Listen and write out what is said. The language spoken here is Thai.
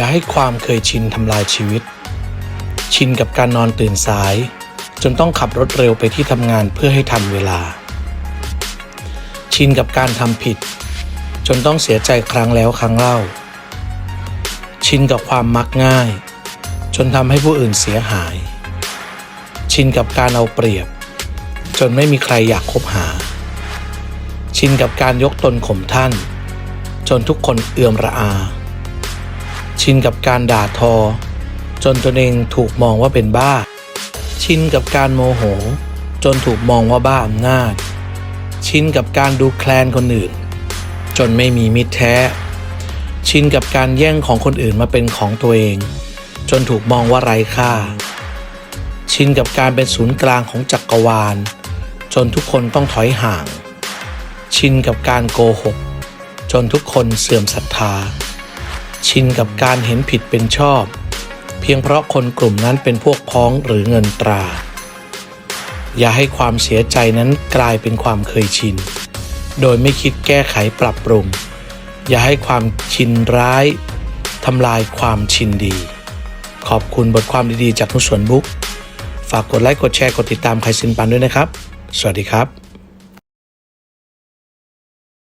อย่าให้ความเคยชินทำลายชีวิต ชินกับการนอนตื่นสาย จนต้องขับรถเร็วไปที่ทำงานเพื่อให้ทันเวลา ชินกับการทำผิด จนต้องเสียใจครั้งแล้วครั้งเล่า ชินกับความมักง่าย จนทำให้ผู้อื่นเสียหาย ชินกับการเอาเปรียบ จนไม่มีใครอยากคบหา ชินกับการยกตนข่มท่าน จนทุกคนเอื่อมระอา ชินกับการด่าทอ จนตนเองถูกมองว่าเป็นบ้า ชินกับการโมโห จนถูกมองว่าบ้าอำนาจ ชินกับการดูแคลนคนอื่น จนไม่มีมิตรแท้ ชินกับการแย่งของคนอื่นมาเป็นของตัวเอง จนถูกมองว่าไร้ค่า ชินกับการเป็นศูนย์กลางของจักรวาล จนทุกคนต้องถอยห่าง ชินกับการโกหก จนทุกคนเสื่อมศรัทธา ชินกับการเห็นผิดเป็นชอบ เพียงเพราะคนกลุ่มนั้นเป็นพวกพ้องหรือเงินตรา อย่าให้ความเสียใจนั้นกลายเป็นความเคยชิน โดยไม่คิดแก้ไขปรับปรุง อย่าให้ความชินร้ายทำลายความชินดี ขอบคุณบทความดีๆ จากนุสวนบุ๊ก ฝากกดไลค์ กดแชร์ กดติดตามใครสินปันด้วยนะครับ สวัสดีครับ